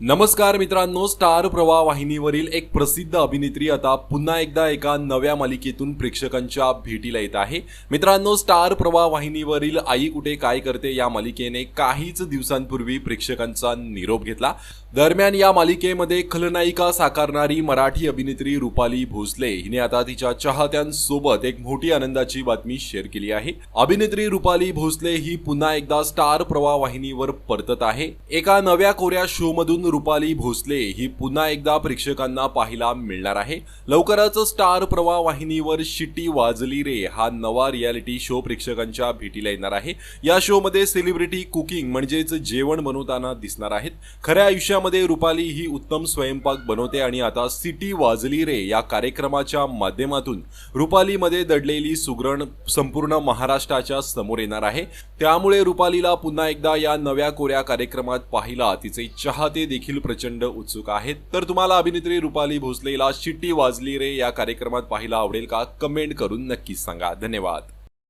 नमस्कार मित्रांनो स्टार प्रवाह वाहिनीवरील एक प्रसिद्ध अभिनेत्री आता पुन्हा एकदा एका नव्या मालिकेतून प्रेक्षकांच्या भेटीला येत आहे. मित्रांनो स्टार प्रवाह वाहिनीवरील आई कुठे काय करते या मालिकेने काहीच दिवसांपूर्वी प्रेक्षकांचा निरोप घेतला. दरम्यान या मालिकेमध्ये खलनायिका साकारणारी मराठी अभिनेत्री रुपाली भोसले हिने आता तिच्या चाहत्यांसोबत एक मोठी आनंदाची बातमी शेअर केली आहे. अभिनेत्री रुपाली भोसले ही पुन्हा एकदा स्टार प्रवाह वाहिनीवर परतत आहे. एका नव्या कोऱ्या शो मधून रुपाली भोसले ही पुन्हा एकदा प्रेक्षकांना पाहायला मिळणार आहे. लवकरच स्टार प्रवाह वाहिनीवर शिटी वाजली रे हा नवा रियालिटी शो प्रेक्षकांच्या भेटीला येणार आहे. या शो मध्ये सेलिब्रिटी कुकिंग म्हणजेच जेवण बनवताना दिसणार आहेत. खऱ्या आयुष्यामध्ये रुपाली ही उत्तम स्वयंपाक बनवते आणि आता सिटी वाजली रे या कार्यक्रमाच्या माध्यमातून. रुपालीमध्ये दडलेली सुगरण संपूर्ण महाराष्ट्राच्या समोर येणार आहे. त्यामुळे रुपालीला पुन्हा एकदा या नव्या कोऱ्या कार्यक्रमात पाहिला तिचे चाहते देखील प्रचंड उत्सुक आहेत. तर तुम्हाला अभिनेत्री रुपाली भोसलेला शिट्टी वाजली रे या कार्यक्रमात पाहायला आवडेल का? कमेंट करून नक्कीच सांगा. धन्यवाद.